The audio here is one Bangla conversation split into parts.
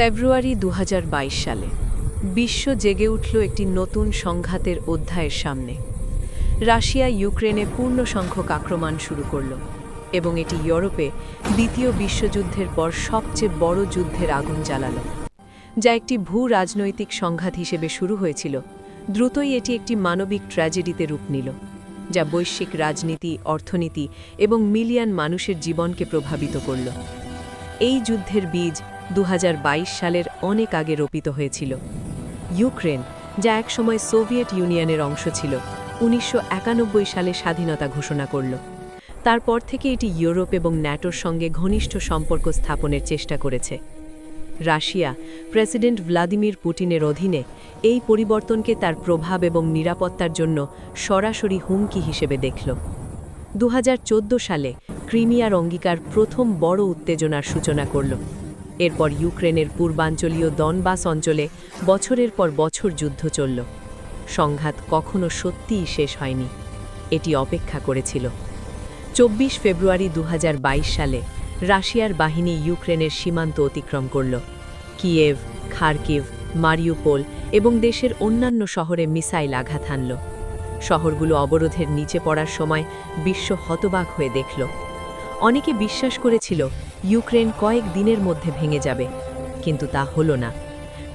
ফেব্রুয়ারি দু হাজার বাইশ সালে বিশ্ব জেগে উঠল একটি নতুন সংঘাতের অধ্যায়ের সামনে। রাশিয়া ইউক্রেনে পূর্ণ সংখ্যক আক্রমণ শুরু করল এবং এটি ইউরোপে দ্বিতীয় বিশ্বযুদ্ধের পর সবচেয়ে বড় যুদ্ধের আগুন জ্বালালো, যা একটি ভূ রাজনৈতিক সংঘাত হিসেবে শুরু হয়েছিল। দ্রুতই এটি একটি মানবিক ট্র্যাজেডিতে রূপ নিল, যা বৈশ্বিক রাজনীতি, অর্থনীতি এবং মিলিয়ন মানুষের জীবনকে প্রভাবিত করল। এই যুদ্ধের বীজ দু হাজার বাইশ সালের অনেক আগে রোপিত হয়েছিল। ইউক্রেন, যা একসময় সোভিয়েত ইউনিয়নের অংশ ছিল, উনিশশো একানব্বই সালে স্বাধীনতা ঘোষণা করল। তারপর থেকে এটি ইউরোপ এবং ন্যাটোর সঙ্গে ঘনিষ্ঠ সম্পর্ক স্থাপনের চেষ্টা করেছে। রাশিয়া, প্রেসিডেন্ট ভ্লাদিমির পুটিনের অধীনে এই পরিবর্তনকে তার প্রভাব এবং নিরাপত্তার জন্য সরাসরি হুমকি হিসেবে দেখল। দু হাজার চোদ্দ সালে ক্রিমিয়ার অঙ্গীকার প্রথম বড় উত্তেজনার সূচনা করল। এরপর ইউক্রেনের পূর্বাঞ্চলীয় দনবাস অঞ্চলে বছরের পর বছর যুদ্ধ চলল। সংঘাত কখনো সত্যিই শেষ হয়নি। এটি অপেক্ষা করেছিল। চব্বিশ ফেব্রুয়ারি দু হাজার বাইশ সালে রাশিয়ার বাহিনী ইউক্রেনের সীমান্ত অতিক্রম করল। কিয়েভ, খার্কিভ, মারিউপোল এবং দেশের অন্যান্য শহরে মিসাইল আঘাত হানল। শহরগুলো অবরোধের নিচে পড়ার সময় বিশ্ব হতবাক হয়ে দেখল। অনেকে বিশ্বাস করেছিল ইউক্রেন কয়েক দিনের মধ্যে ভেঙে যাবে, কিন্তু তা হল না।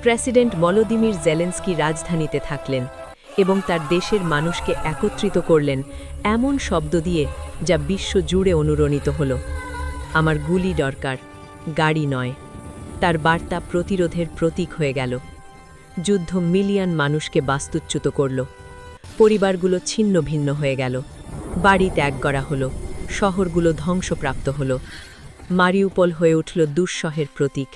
প্রেসিডেন্ট মলোদিমির জেলেন্সকি রাজধানীতে থাকলেন এবং তার দেশের মানুষকে একত্রিত করলেন এমন শব্দ দিয়ে যা বিশ্ব জুড়ে অনুরণিত হল। আমার গুলি দরকার, গাড়ি নয় তার বার্তা প্রতিরোধের প্রতীক হয়ে গেল। যুদ্ধ মিলিয়ন মানুষকে বাস্তুচ্যুত করল। পরিবারগুলো ছিন্ন ভিন্ন হয়ে গেল। বাড়ি ত্যাগ করা হলো। শহরগুলো ধ্বংসপ্রাপ্ত হল। মারিউপল হয়ে উঠল দুঃসহের প্রতীক।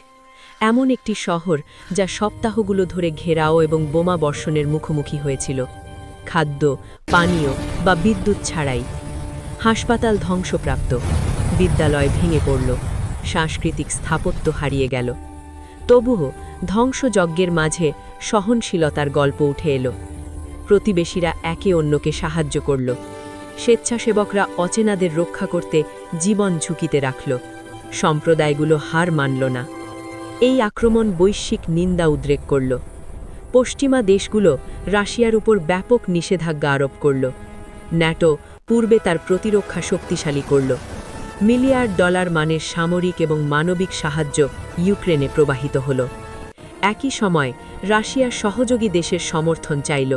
এমন একটি শহর যা সপ্তাহগুলো ধরে ঘেরাও এবং বোমা বর্ষণের মুখোমুখি হয়েছিল। খাদ্য, পানীয় বা বিদ্যুৎ ছাড়াই। হাসপাতাল ধ্বংসপ্রাপ্ত। বিদ্যালয় ভেঙে পড়ল। সাংস্কৃতিক স্থাপত্য হারিয়ে গেল। তবুও ধ্বংসযজ্ঞের মাঝে সহনশীলতার গল্প উঠে এলো। প্রতিবেশীরা একে অন্যকে সাহায্য করল। স্বেচ্ছাসেবকরা অচেনাদের রক্ষা করতে জীবন ঝুঁকিতে রাখল। সম্প্রদায়গুলো হার মানল না। এই আক্রমণ বৈশ্বিক নিন্দা উদ্রেক করল। পশ্চিমা দেশগুলো রাশিয়ার উপর ব্যাপক নিষেধাজ্ঞা আরোপ করল। ন্যাটো পূর্বে তার প্রতিরক্ষা শক্তিশালী করল। মিলিয়ার্ড ডলার মানের সামরিক এবং মানবিক সাহায্য ইউক্রেনে প্রবাহিত হল। একই সময় রাশিয়া সহযোগী দেশের সমর্থন চাইল।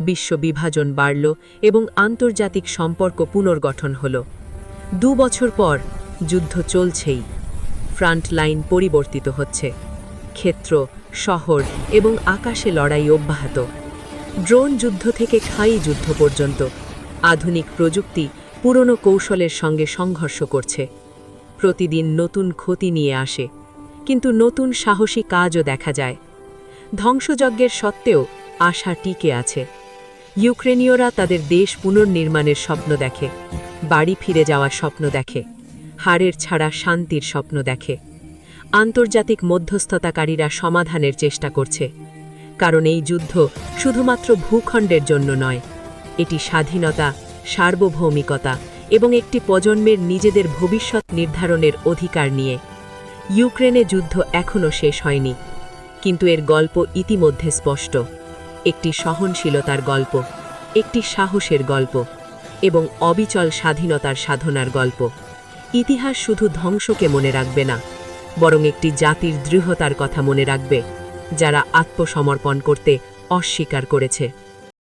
বিশ্ব বিভাজন বাড়ল এবং আন্তর্জাতিক সম্পর্ক পুনর্গঠন হল। দু বছর পর যুদ্ধ চলছেই। ফ্রন্ট লাইন পরিবর্তিত হচ্ছে। ক্ষেত্র, শহর এবং আকাশে লড়াই অব্যাহত। ড্রোন যুদ্ধ থেকে খাই যুদ্ধ পর্যন্ত। আধুনিক প্রযুক্তি পুরনো কৌশলের সঙ্গে সংঘর্ষ করছে। প্রতিদিন নতুন ক্ষতি নিয়ে আসে, কিন্তু নতুন সাহসী কাজও দেখা যায়। ধ্বংসযজ্ঞের সত্ত্বেও আশা টিকে আছে। ইউক্রেনীয়রা তাদের দেশ পুনর্নির্মাণের স্বপ্ন দেখে, বাড়ি ফিরে যাওয়ার স্বপ্ন দেখে হাড়ের ছাড়া শান্তির স্বপ্ন দেখে। আন্তর্জাতিক মধ্যস্থতাকারীরা সমাধানের চেষ্টা করছে। কারণ এই যুদ্ধ শুধুমাত্র ভূখণ্ডের জন্য নয়, এটি স্বাধীনতা, সার্বভৌমিকতা এবং একটি প্রজন্মের নিজেদের ভবিষ্যৎ নির্ধারণের অধিকার নিয়ে। ইউক্রেনে যুদ্ধ এখনও শেষ হয়নি, কিন্তু এর গল্প ইতিমধ্যে স্পষ্ট। একটি সহনশীলতার গল্প, একটি সাহসের গল্প এবং অবিচল স্বাধীনতার সাধনার গল্প। ইতিহাস শুধু ধ্বংসকে মনে রাখবে না, বরং একটি জাতির দৃঢ়তার কথা মনে রাখবে, যারা আত্মসমর্পণ করতে অস্বীকার করেছে।